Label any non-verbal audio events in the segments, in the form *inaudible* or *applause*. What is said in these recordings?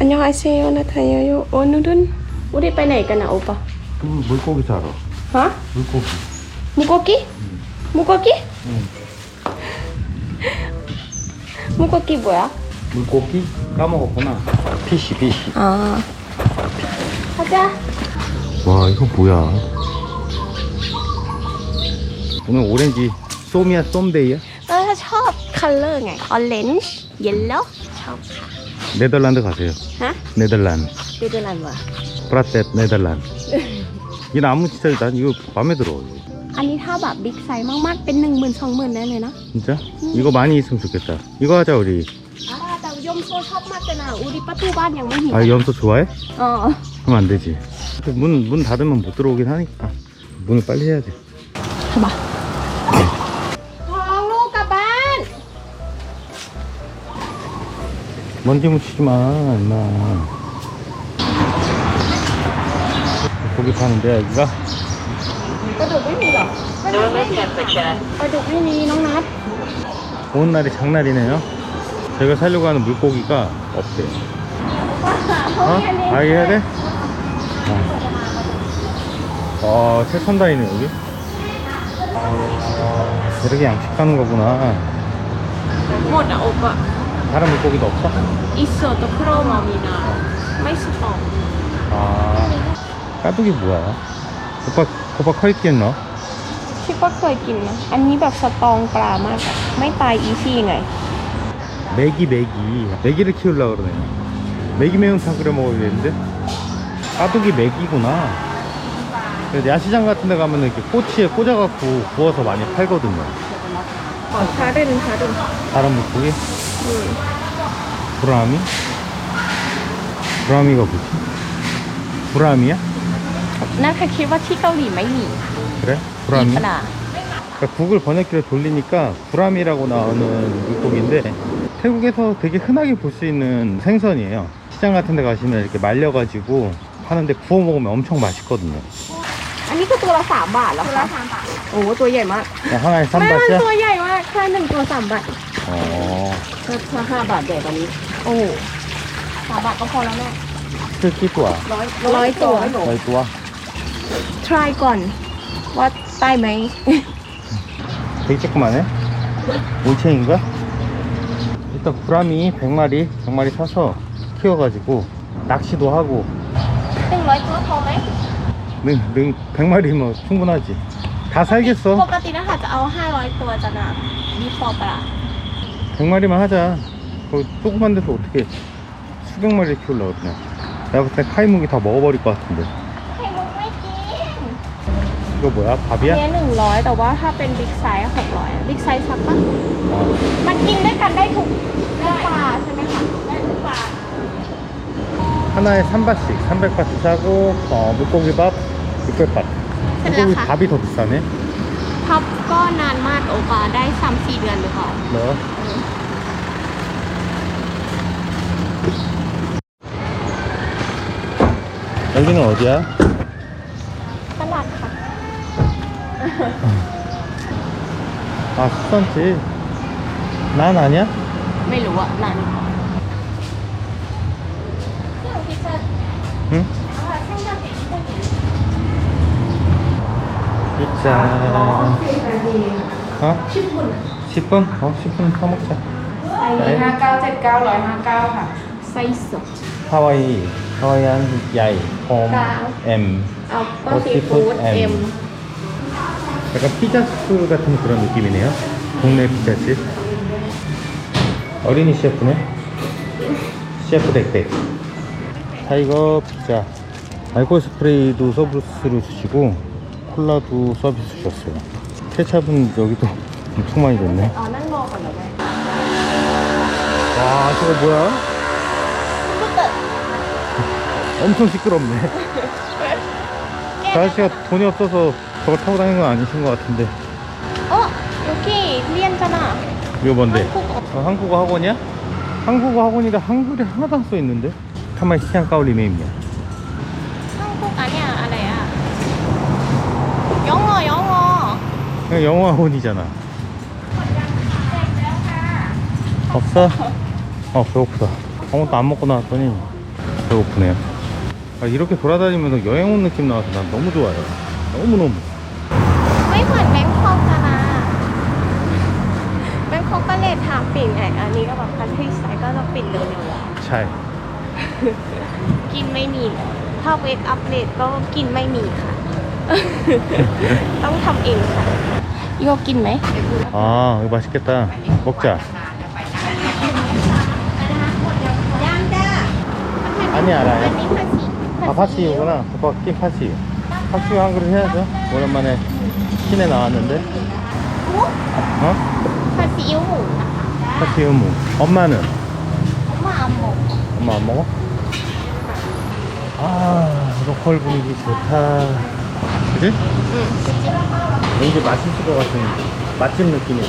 안녕하세요 나타예요 오늘은 우리 ไปไหนกันนะ 오빠 음, 물고기 사러. 어? 물고기. 무고기? 무고기? 응. 무고기 뭐야? 물고기? 까먹었구나. 피시, 피시. 아 가자 와, 이거 뭐야? 오늘 오렌지 쏨이야, 쏨데이야? เออถ้าชอบ color ไง orange yellow ชอบ 네덜란드 가세요. ฮะ 네덜란드. ดูดูอะไรวะ 브라떼 네덜란드. 이 나무 진짜 난 이거 마음에 들어. อันนี้ถ้าแบบบิ๊กไซส์มากๆ เป็นหนึ่งหมื่นสองหมื่นได้เลยนะ 진짜? 이거 많이 있으면 좋겠다. 이거 하자 우리. อ่าแต่ยมโซชอบมากเลยนะอุดิประตูบ้านยังไม่เห็น 아 염소 좋아해? อ๋อ 그럼 안 되지. 문, 문 닫으면 못 들어오긴 하니까. 문을 빨리 해야 돼. ทำ 먼지 묻히지 마, 임마. 고기 파는데, 여기가? กระดูกไม่มีหรอ Normal temperature. กระดูกไม่มีน้องนัด 오는 날이 장날이네요. 저희가 살려고 하는 물고기가 없대요. เขา 어? เรียนเอง 아, 이게 해야 돼? 어. 어, 최선다이네, 여기. 이렇게 양식 가는 거구나. หมดอ่ะโอบอ่ะ 다른 물고기도 없어? อิโซโตโครมามีนาไม่สตอง 아, 까두기 뭐야? 오빠, 오빠 커 있겠노? คิดว่าเคยกินนะ อันนี้แบบสตองปลามากอะไม่ตายอีซี่ไง 메기, 메기. 메기를 키우려고 그러네. 메기 매운탕 끓여 먹어야 되는데? 까두기 메기구나. 그래서 야시장 같은 데 가면 이렇게 꼬치에 꽂아갖고 구워서 많이 팔거든요. อ๋อชาเรนชาเรน 다른 물고기? 브라미? 브라미가 뭐지? 브라미야? น่าจะคิดว่าที่เกาหลีไม่มี 그래? มี 브라미? ปลา 그러니까 구글 번역기를 돌리니까 브라미라고 나오는 물고기인데 태국에서 되게 흔하게 볼 수 있는 생선이에요. 시장 같은 데 가시면 이렇게 말려가지고 하는데 구워 먹으면 엄청 맛있거든요. อันนี้คือตัวละสามบาทแล้วคะโอ้โหตัวใหญ่มาก 그냥 하나에 แม่มัน 3바트야? ตัวใหญ่มากแค่หนึ่งตัวสามบาท 어, ก็ถ้าห้าบาทใหญ่กว่านี้ โอ้สามบาทก็พอแล้วแม่ 스키 좋아. ร้อยร้อยตัว 거의 좋아. try ก่อน ว่าได้ไหม 되게 조그마네. 올챙인가? 일단 브라미 100마리, 100마리 사서 키워가지고 낚시도 하고 หนึ่งร้อยตัวพอไหม 능, 능 100마리면 충분하지. 다 ป 살겠어. กตินะคะจะเอาห้าร้อยตัวจะนะดีฟอร์ปลา 100마리만 하자. 거기 조그만 데서 어떻게 수백 마리를 키우려고 그러냐. 내가 볼 때 카이묵이 다 먹어버릴 것 같은데. ไข่มุกไม่กิน 이거 뭐야? อัน 밥이야? นี้หนึ่งร้อยแต่ว่าถ้าเป็นบิ๊กไซส์หกร้อยบิ๊กไซส์สักปะ 아, มันกินด้วยกันได้ทุกทุกปลาใช่ไหมคะได้ทุกปลา 하나에 3바트씩, 300바트 사고, 어, 물고기밥 600바트. 물고기 셀라카. 밥이 더 비싸네. พับก็นานมากโอปาได้สามสี่เดือนหรือเปล่า 너. 여기는 어디야? ตลาดค่ะ 아, 수산집. 난 아니야? ไม่รู้อะนาน 응? 진짜. 어? 10분? 어, 10분 사먹자. ห้าเก้าเจ็ดเก้าร้อยห้าเก้าค่ะ ไส้สด 하와이, 하와이안 야이, 홈, 까. M. เอาก็ซีฟู้ด 어, เอ็ม 약간 피자집 같은 그런 느낌이네요. 동네 피자집. 어린이 셰프네. 셰프 댁댁. 타이거 피자. 알코올 스프레이도 서비스로 주시고 콜라도 서비스 주셨어요. 케찹은 여기도 엄청 많이 줬네. อ๋อนั่งรอก่อนเหรอแม่ 와, 저거 뭐야? 엄청 시끄럽네. *laughs* 아저씨가 돈이 없어서 저걸 타고 다니는 건 아니신 것 같은데. 어? 여기 리안잖아. 이거 뭔데? 한국어. 어, 한국어 학원이야? 한국어 학원이다 한글이 하나도 안 써있는데? 타마이 시안 까울리메입니다 한국 아니야 알아야. 영어 영어. 그냥 영어 학원이잖아. 없어? *laughs* 어 배고프다. 아무것도 안 먹고 나왔더니 배고프네요. 아, 이렇게 돌아다니면서 여행 온 느낌 나와서 난 너무 좋아요. 너무너무. ไม่เหมือนแบงคอกอะนะแบงคอกก็เลททางปิดไงอันนี้ก็แบบคันทรีไซด์ก็จะปิดเร็ว ใช่ ๆกินไม่มีเลยถ้าเวกอัพเลทก็กินไม่มีค่ะ ต้องทำเองค่ะโยกินไหม 아, 이거 맛있겠다. 먹자. ย่างจ้า 아니, อัน 알아요. นี้ภาษี 아 파시구나 오빠 낀 파시 파시 한 그릇 해야죠 오랜만에 시내 나왔는데 어? 파시 이거 파시 음무 엄마는? 엄마 안 먹어. 엄마 안 먹어? 아 로컬 분위기 좋다 그지? 응. 왠지 맛있을 것 같은 맛집 느낌이네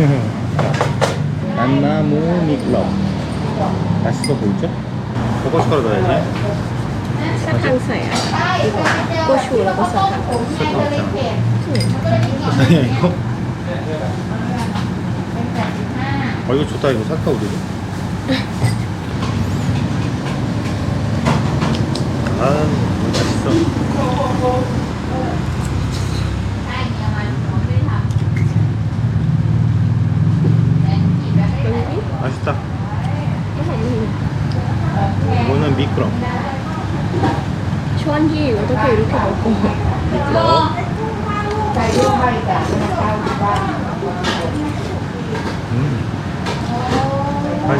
*laughs* 안나무 밑럽. 맛있어 보이죠? 고춧가루 넣어야지. 설탕서야. 고추라고 설탕. 설탕. 없 아니야 이거? 어 이거 좋다. 이거 살까 우리 *laughs*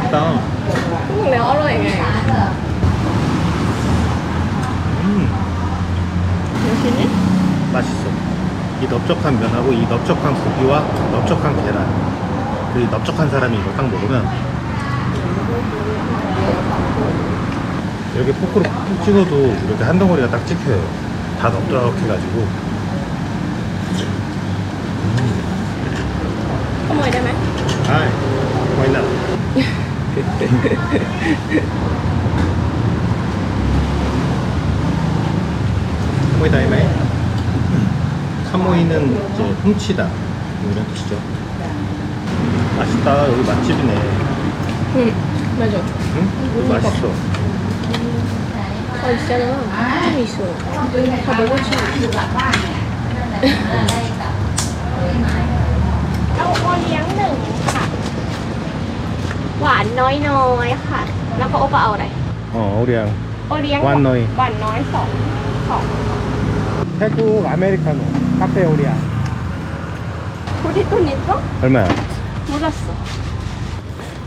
맛있다 พูดแล้วอร่อยไง 음 เดี๋ยวชิ้นนี้ 맛있어. 이 넓적한 면하고 이 넓적한 고기와 넓적한 계란. 그 넓적한 사람이 이거 딱 먹으면 이렇게 포크로 푹 찍어도 이렇게 한 덩어리가 딱 찍혀요. 다 넓적해가지고. ขโมยได้ไหม 아이, 와이나. *laughs* 카모이다이마이 카모이는 이제 훔치다. 이런 뜻이죠. 맛있다. 여기 맛집이네. 응 맞아. 응? 여기 맛있어. 아 있잖아. 좀 있어. 다 먹었지. 어, 어, 응. หนึ่งค่ะ หวานน้อยๆค่ะ แล้วก็โอปะเอาอะไร 어, 우리랑 โอเลี้ยง หวานน้อย หวานน้อยสองสอง 태국 아메리카노 카페 오리아 พูดที่ตัวนี้ก็ 얼마야? มูลส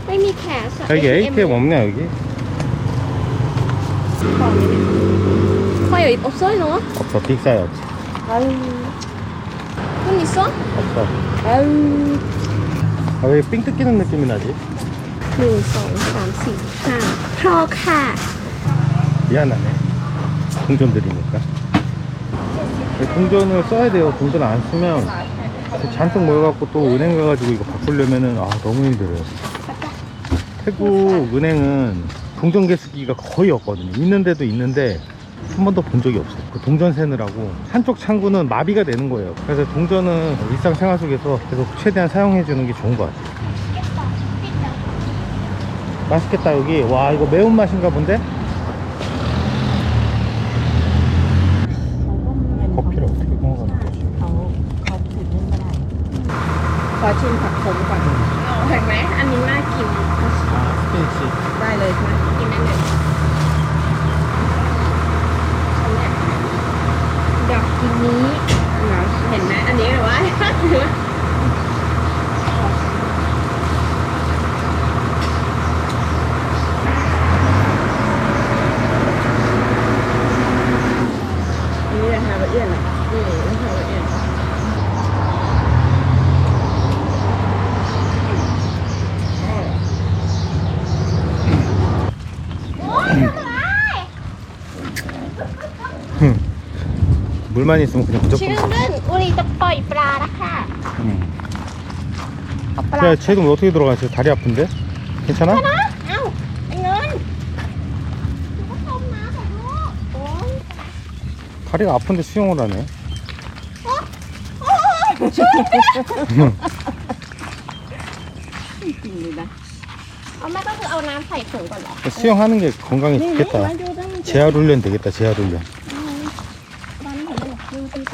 ไม่มีแคส 여기 ATM 없냐 여기? ค่อยอยู่없어요 너? 없어 빅사이 없어 아유 돈 있어? 없어 아유 아, 왜 삥 뜯기는 느낌이 나지? หนึ่งสองสามสี่ห้าพอค่ะ 미안하네 동전 드리니까 동전을 써야 돼요 동전 안 쓰면 잔뜩 모여갖고 또 은행 가가지고 이거 바꾸려면은 아 너무 힘들어요 태국 은행은 동전 개수기가 거의 없거든요 있는데도 있는데 한 번도 본 적이 없어요 그 동전 세느라고 한쪽 창구는 마비가 되는 거예요 그래서 동전은 일상생활 속에서 계속 최대한 사용해 주는 게 좋은 것 같아요 맛있겠다 여기 와 이거 매운맛인가 본데? 커피를 어떻게 공부하는 거지? เขาเขาถือเรื่องก็ได้ ขอชิมผักขมก่อนเห็นไหมอันนี้น่ากิน 아 스페이시 ได้เลยใช่ไหมกินได้เลยอยากกินนี้เห็นไหมอันนี้หรือว่า นี่ราคาละเอียดเหรออืมรา 물만 있으면 그냥 무조건. 지금은 우리 오빠 이쁘라라 응. 오빠. 야, 쟤도 어떻게 들어가? 쟤 다리 아픈데? 괜찮아? 어? 다리가 아픈데 수영을 하네. 어? 어? 좋은데? 입니다. 엄마가 그어나 파이프 이걸로. 수영하는 게 건강에 좋겠다. 재활 훈련 되겠다. 재활 훈련.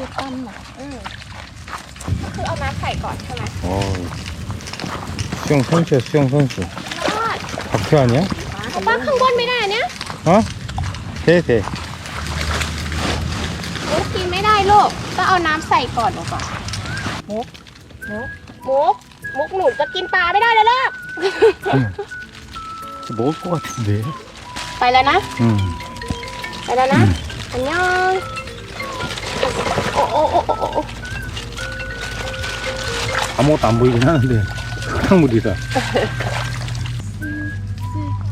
ดูตีตัวตั้มอ่ะ อืมก็คือเอาน้ำใส่ก่อนใช่ไหม 어 수영 선수야 수영 선수 ยอด 박표 아니야? เอาป้าข้างบนไม่ได้เนี่ย 어? 돼 돼. มุกกินไม่ได้ลูกต้องเอาน้ำใส่ก่อนลงก่อนมุกมุกมุกมุกหนูจะกินปลาไม่ได้เลยลูก 먹을 것 같은데 ไปแล้วนะ 응 ไปแล้วนะอันยอง 어, 어, 어, 아무것도 안 보이긴 하는데 흙탕물이라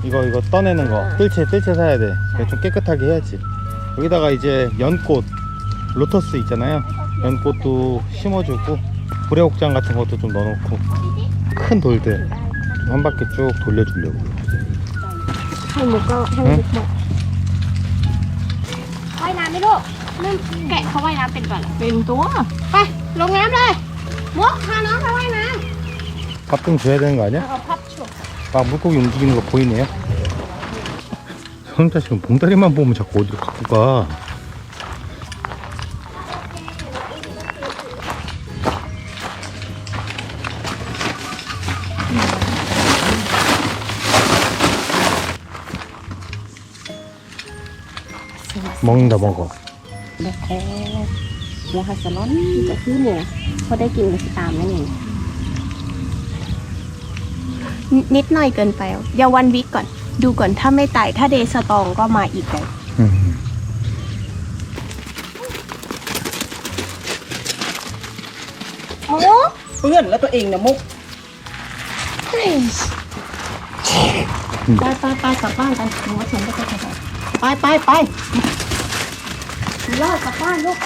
이거 이거 떠내는 거. 뜰채 뜰채 사야 돼좀 깨끗하게 해야지. 여기다가 이제 연꽃 로터스 있잖아요. 연꽃도 심어주고 불레옥장 같은 것도 좀 넣어놓고 큰 돌들 한 바퀴 쭉 돌려주려고 할못 가, 할못 가. 빨리 나미로. น้ำไหมลูกนั่นแกะเขาว่ายน้ำเป็นก่อนเหรอ เป็นตัว ไปลงน้ำเลยมุกพาน้องไปว่ายน้ 밥 좀 줘야 되는 거 ำ 아니야? เอาพับฉุก 막 물고기 움직이는 거 보이네요 손자 지금 봉다리만 보면 자꾸 어디로 갖고 가 먹는다 먹어 เด็กแค่หัวฮัสซาลอนจะซื้อหมูเขาได้กินกับตามนั่นเองนิดหน่อยเกินไปอะเดี๋ยววันวิกก่อน ดูก่อนถ้าไม่ตายถ้าเดย์สตองก็มาอีกเลย 음. โอ้เพื่อนแล้วตัวเองนะมุกไปไปไปกลับบ้านกันหนูว่าฉันก็จะไปไปไปไป เลิกกลับบ้านลูก